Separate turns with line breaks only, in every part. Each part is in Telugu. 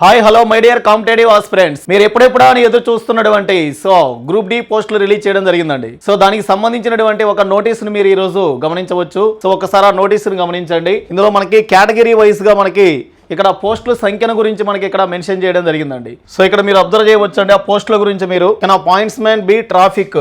Hi hello my dear competitive aspirants మీరు ఎప్పుడెప్పుడా అని ఎదురు చూస్తున్నటువంటి సో గ్రూప్ డి పోస్టులు రిలీజ్ చేయడం జరిగిందండి. సో దానికి సంబంధించినటువంటి ఒక నోటీస్ను మీరు ఈ రోజు గమనించవచ్చు. సో ఒకసారి ఆ నోటీస్ను గమనించండి. ఇందులో మనకి కేటగిరీ వైజ్గా మనకి ఇక్కడ పోస్టుల సంఖ్యను గురించి మనకి ఇక్కడ మెన్షన్ చేయడం జరిగిందండి. సో ఇక్కడ మీరు అబ్జర్వ్ చేయవచ్చు అండి ఆ పోస్టుల గురించి మీరు. పాయింట్స్మెంట్ మ్యాన్ బి ట్రాఫిక్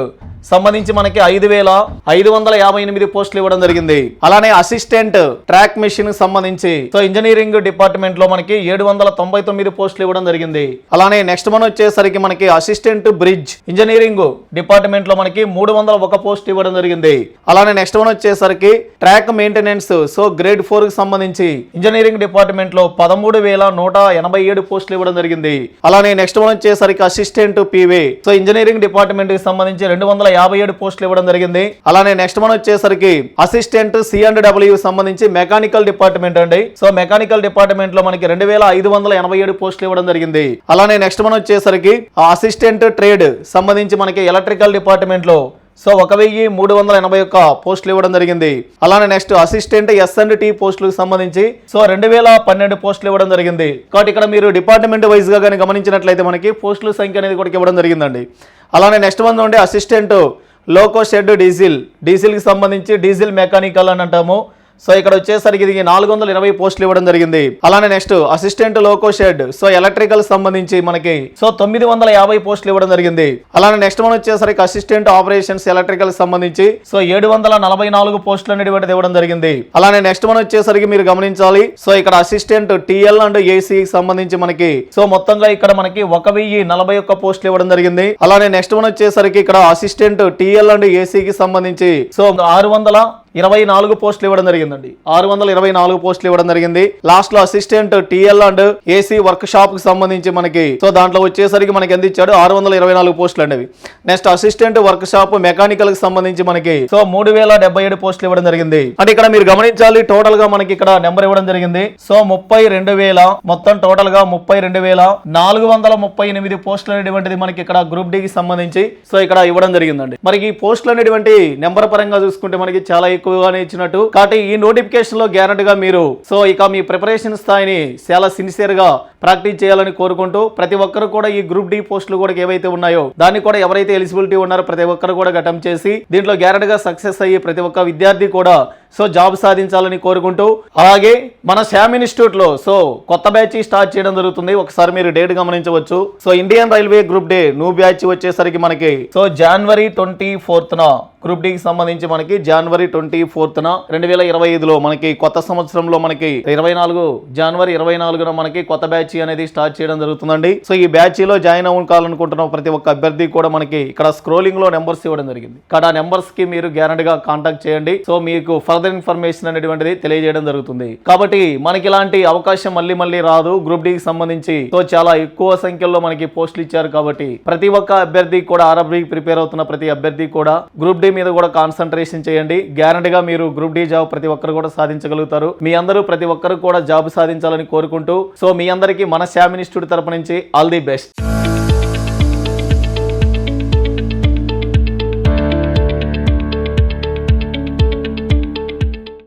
సంబంధించి మనకి ఐదు వేల ఐదు వందల యాభై ఎనిమిది పోస్టులు ఇవ్వడం జరిగింది. అలానే అసిస్టెంట్ ట్రాక్ మిషన్ సంబంధించి. సో ఇంజనీరింగ్ డిపార్ట్మెంట్లో మనకి ఏడు వందల తొంభై తొమ్మిది పోస్టులు ఇవ్వడం జరిగింది. అలానే నెక్స్ట్ మనం వచ్చేసరికి మనకి అసిస్టెంట్ బ్రిడ్జ్ ఇంజనీరింగ్ డిపార్ట్మెంట్లో మనకి మూడు వందల ఒక పోస్ట్ ఇవ్వడం జరిగింది. అలానే నెక్స్ట్ వన్ వచ్చేసరికి ట్రాక్ మెయింటెనెన్స్ సో గ్రేడ్ ఫోర్కి సంబంధించి ఇంజనీరింగ్ డిపార్ట్మెంట్లో పదమూడు వేల నూట ఎనభై ఏడు పోస్టులు ఇవ్వడం జరిగింది. అలానే నెక్స్ట్ వన్ వచ్చేసరికి assistant P way so engineering డిపార్ట్మెంట్కి సంబంధించి రెండు వందల యాభై ఏడు పోస్టులు ఇవ్వడం జరిగింది. అలానే నెక్స్ట్ మనం వచ్చేసరికి అసిస్టెంట్ సి అండ్ డబ్ల్యూ సంబంధించి మెకానికల్ డిపార్ట్మెంట్ అండి. సో మెకానికల్ డిపార్ట్మెంట్లో మనకి రెండు వేల ఐదు వందల ఎనభై ఏడు పోస్టులు ఇవ్వడం జరిగింది. అలానే నెక్స్ట్ మనం వచ్చేసరికి అసిస్టెంట్ ట్రేడ్ సంబంధించి మనకి ఎలక్ట్రికల్ డిపార్ట్మెంట్లో సో ఒక వెయ్యి మూడు వందల ఎనభై ఒక్క పోస్టులు ఇవ్వడం జరిగింది. అలానే next assistant S and T పోస్టులకు సంబంధించి సో రెండు వేల పన్నెండు పోస్టులు ఇవ్వడం జరిగింది. కాబట్టి ఇక్కడ మీరు డిపార్ట్మెంట్ వైజ్గా కానీ గమనించినట్లయితే మనకి పోస్టుల సంఖ్య అనేది కూడా ఇవ్వడం జరిగిందండి. అలానే నెక్స్ట్ మంత్ ఉండే అసిస్టెంట్ లోకో షెడ్ డీజిల్ డీజిల్కి సంబంధించి డీజిల్ మెకానికల్ అని అంటాము. సో ఇక్కడ వచ్చేసరికి ఇది నాలుగు వందల ఇరవై పోస్టులు ఇవ్వడం జరిగింది. అలానే next assistant loco shed so electrical సంబంధించి మనకి సో తొమ్మిది వందల యాభై పోస్టులు ఇవ్వడం జరిగింది. అలానే నెక్స్ట్ మనం వచ్చేసరికి అసిస్టెంట్ ఆపరేషన్స్ ఎలక్ట్రికల్ సంబంధించి సో ఏడు వందల నలభై నాలుగు పోస్టులు అనేటువంటిది ఇవ్వడం జరిగింది. అలానే నెక్స్ట్ మనం వచ్చేసరికి మీరు గమనించాలి సో ఇక్కడ అసిస్టెంట్ టిఎల్ అండ్ ఏసీ సంబంధించి మనకి సో మొత్తంగా ఇక్కడ మనకి ఒక వెయ్యి నలభై ఒక్క పోస్టులు ఇవ్వడం జరిగింది. అలానే నెక్స్ట్ వన్ వచ్చేసరికి ఇక్కడ అసిస్టెంట్ టిఎల్ అండ్ ఏసీకి సంబంధించి సో ఆరు వందల ఇరవై నాలుగు పోస్టులు ఇవ్వడం జరిగిందండి. ఆరు వందల ఇరవై నాలుగు పోస్టులు ఇవ్వడం జరిగింది. లాస్ట్లో assistant TL and AC work షాప్కి సంబంధించి మనకి సో దాంట్లో వచ్చేసరికి మనకి ఎంత ఇచ్చాడు? ఆరు వందల ఇరవై నాలుగు పోస్టులు అండి నెక్స్ట్ అసిస్టెంట్ వర్క్ షాప్ మెకానికల్కి సంబంధించి మనకి సో మూడు వేల డెబ్బై ఏడు పోస్టులు ఇవ్వడం జరిగింది. అంటే ఇక్కడ మీరు గమనించాలి టోటల్గా మనకి ఇక్కడ నెంబర్ ఇవ్వడం జరిగింది. సో ముప్పై రెండు వేల మొత్తం టోటల్గా ముప్పై రెండు వేల నాలుగు వందల ముప్పై ఎనిమిది పోస్టులు అనేటువంటిది మనకి ఇక్కడ గ్రూప్ డి కి సంబంధించి సో ఇక్కడ ఇవ్వడం జరిగిందండి. మరి ఈ పోస్టులు అనేటువంటి నెంబర్ పరంగా చూసుకుంటే మనకి చాలా ఎక్కువగానే ఇచ్చినట్టు. కాబట్టి ఈ నోటిఫికేషన్లో గ్యారంటీగా మీరు సో ఇక మీ ప్రిపరేషన్ స్థాయిని చాలా సిన్సియర్గా ప్రాక్టీస్ చేయాలని కోరుకుంటూ ప్రతి ఒక్కరు కూడా ఈ గ్రూప్ డి పోస్టులు కూడా ఏవైతే ఉన్నాయో దాన్ని కూడా ఎవరైతే ఎలిజిబిలిటీ ఉన్నారో ప్రతి ఒక్కరు కూడా గటం చేసి దీంట్లో గ్యారంటీగా సక్సెస్ అయ్యి ప్రతి ఒక్క విద్యార్థి కూడా సో జాబ్ సాధించాలని కోరుకుంటూ అలాగే మన శ్యామ్ ఇన్స్టిట్యూట్లో సో కొత్త బ్యాచ్ స్టార్ట్ చేయడం జరుగుతుంది. ఒకసారి మీరు డేట్ గమనించవచ్చు. So Indian railway group D new batch వచ్చేసరికి మనకి సో జనవరి ట్వంటీ ఫోర్త్ గ్రూప్ డీకి సంబంధించి మనకి జనవరి ట్వంటీ ఫోర్త్ రెండు వేల ఇరవై ఐదులో మనకి కొత్త సంవత్సరంలో మనకి ఇరవై నాలుగు జనవరి ఇరవై నాలుగున మనకి కొత్త బ్యాచ్ అనేది స్టార్ట్ చేయడం జరుగుతుందండి. సో ఈ బ్యాచ్లో జాయిన్ అవ్వాలనుకుంటున్న ప్రతి ఒక్క అభ్యర్థి కూడా మనకి ఇక్కడ స్క్రోలింగ్లో నెంబర్స్ ఇవ్వడం జరిగింది. ఇక్కడ ఆ నెంబర్స్కి మీరు గ్యారంటీగా కాంటాక్ట్ చేయండి. సో మీకు ఫస్ట్ ఫర్దర్ ఇన్ఫర్మేషన్ అనేటువంటిది తెలియజేయడం జరుగుతుంది. కాబట్టి మనకి ఇలాంటి అవకాశం మళ్ళీ మళ్ళీ రాదు. గ్రూప్ డికి సంబంధించి. సో చాలా ఎక్కువ సంఖ్యలో మనకి పోస్టులు ఇచ్చారు కాబట్టి ప్రతి ఒక్క అభ్యర్థి కూడా ఆర్ఆర్బీ ప్రిపేర్ అవుతున్న ప్రతి అభ్యర్థి కూడా గ్రూప్ డి మీద కూడా కాన్సన్ట్రేషన్ చేయండి. గ్యారంటీగా మీరు గ్రూప్ డి జాబ్ ప్రతి ఒక్కరు కూడా సాధించగలుగుతారు. మీ అందరూ ప్రతి ఒక్కరు కూడా జాబ్ సాధించాలని కోరుకుంటూ. సో మీ అందరికీ మన శామ్ ఇన్స్టిట్యూట్ తరపు నుంచి ఆల్ ది బెస్ట్